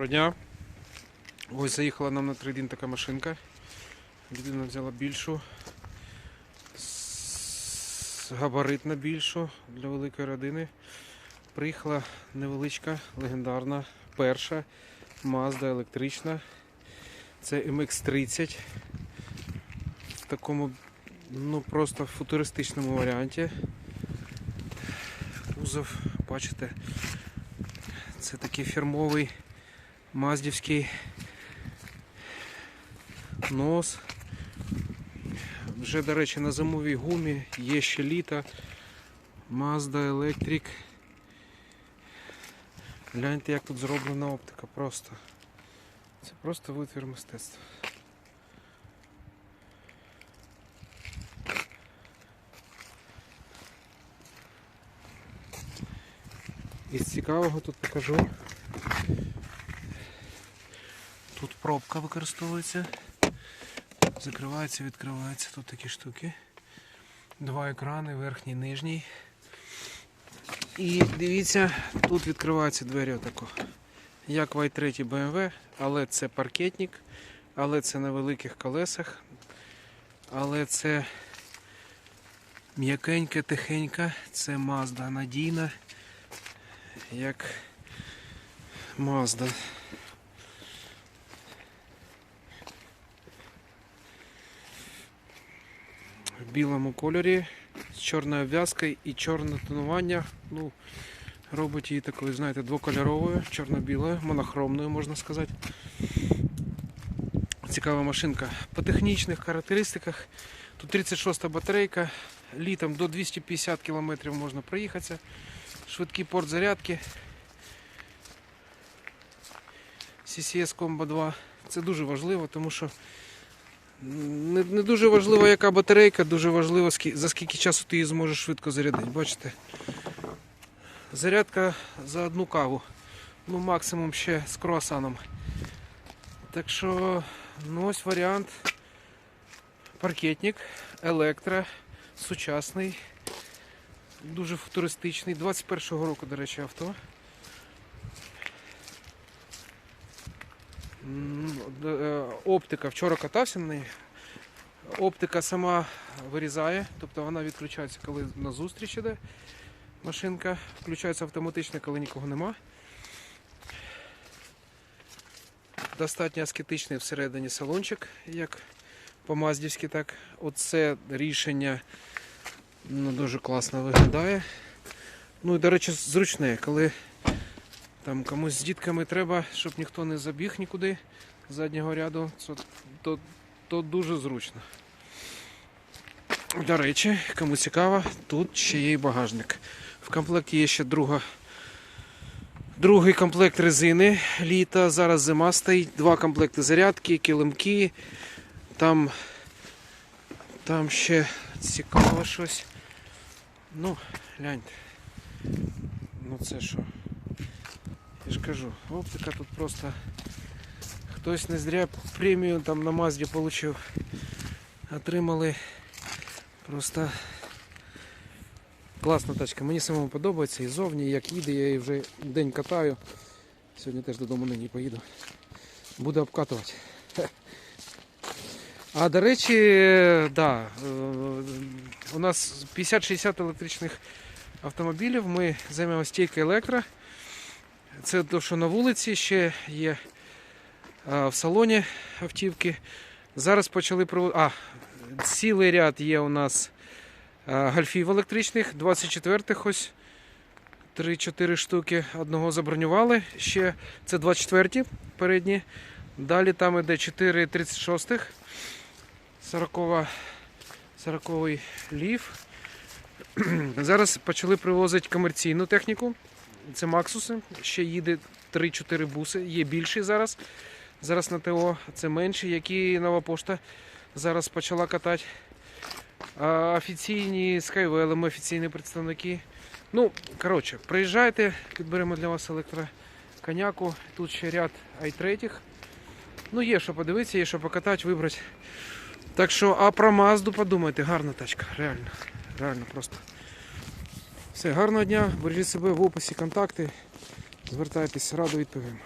Доброго дня. Ось заїхала нам на трейдин така машинка. Людина взяла більшу. Габаритна більшу для великої родини. Приїхала невеличка, легендарна, перша Mazda електрична. Це MX30 в такому ну просто футуристичному варіанті. Кузов, бачите, це такий фірмовий маздівський нос. Вже, до речі, на зимовій гумі є ще літа. Mazda Electric. Гляньте, як тут зроблена оптика. Просто. Це просто витвір мистецтва. Із цікавого тут покажу. Тут пробка використовується. Закривається, відкривається. Тут такі штуки. Два екрани, верхній, нижній. І дивіться, тут відкриваються двері отако. Як в i3 BMW, але це паркетник, але це на великих колесах, але це м'якеньке, тихеньке, це Mazda надійна, як Mazda. В білому кольорі з чорною обв'язкою і чорне тонування. Ну, робить її такою, знаєте, двокольоровою, чорно-білою, монохромною, можна сказати. Цікава машинка. По технічних характеристиках тут 36 батарейка, літом до 250 км можна проїхатися. Швидкий порт зарядки. CCS Combo 2. Це дуже важливо, тому що не, не дуже важливо, яка батарейка, дуже важливо, за скільки часу ти її зможеш швидко зарядити. Бачите? Зарядка за одну каву. Ну, максимум ще з круасаном. Так що, ну ось варіант. Паркетник, електро, сучасний, дуже футуристичний. 21-го року, до речі, авто. Оптика, вчора катався на неї. Оптика сама вирізає, тобто вона відключається, коли на зустріч іде машинка, включається автоматично, коли нікого нема. Достатньо аскетичний всередині салончик, як по-маздівськи так. Оце рішення ну, дуже класно виглядає. Ну і, до речі, зручне, коли там комусь з дітками треба, щоб ніхто не забіг нікуди з заднього ряду, то, то, то дуже зручно. До речі, кому цікаво, тут ще є і багажник. В комплекті є ще друга, другий комплект резини літа. Зараз зима стоїть. Два комплекти зарядки, килимки. Там, там ще цікаво щось. Ну, гляньте. Ну це що? Я ж кажу, оптика тут просто хтось не зря премію там на Мазді отримав. Отримали просто класна тачка. Мені самому подобається і зовні, як їде, я її вже день катаю. Сьогодні теж додому на ній поїду. Буду обкатувати. А до речі, да, е, у нас 50-60 електричних автомобілів. Ми займаємося тільки електро. Це те, що на вулиці ще є в салоні автівки. Зараз почали проводити. А, цілий ряд є у нас гольфів електричних, 24-х ось. 3-4 штуки. Одного забронювали. Ще це 24-ті передні. Далі там іде 4 36-х. 40 40 ліф. Зараз почали привозити комерційну техніку. Це Максуси. Ще їде 3-4 буси. Є більші зараз. Зараз на ТО це менші, які нова пошта зараз почала катати. А офіційні Skywell, ми офіційні представники. Ну, коротше, приїжджайте, підберемо для вас електроконяку. Тут ще ряд i3. Ну, є що подивитися, є що покатати, вибрати. Так що, а про Мазду подумайте, гарна тачка, реально. Реально просто. Все, гарного дня, бережіть себе в описі контакти. Звертайтесь, радо відповім.